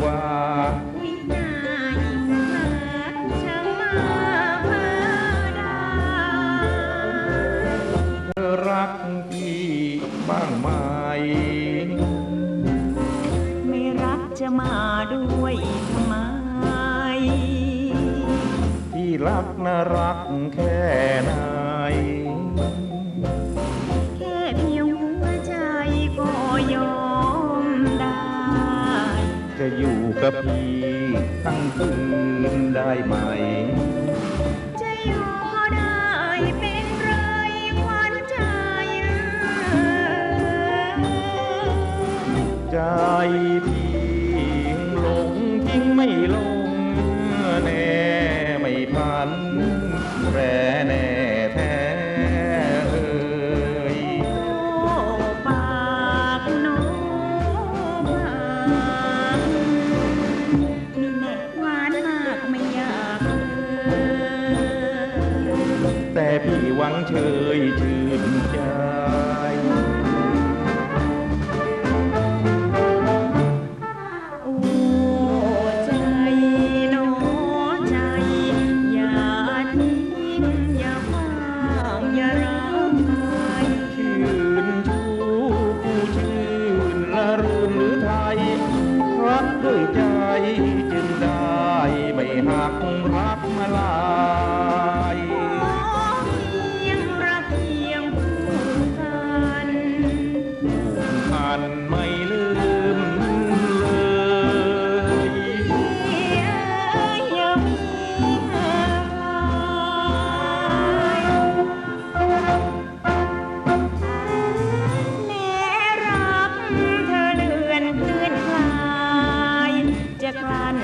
กว่าวินายิ่งรักช่างมาเพ้อได้เธอรักพี่บ้างไหม ไม่รักจะมาด้วยทำไมที่รักน่ารักแค่ไหน อยู่กับพี่ทั้งคืนได้ไหม จะอยู่ หวังเชยชื่นใจโอ้ใจหนใจอย่าทิ้งอย่าฟังอย่ารัก มันไม่ลืมเลยแม่รับเธอเลือนคลื่นคลาย จะกลั่น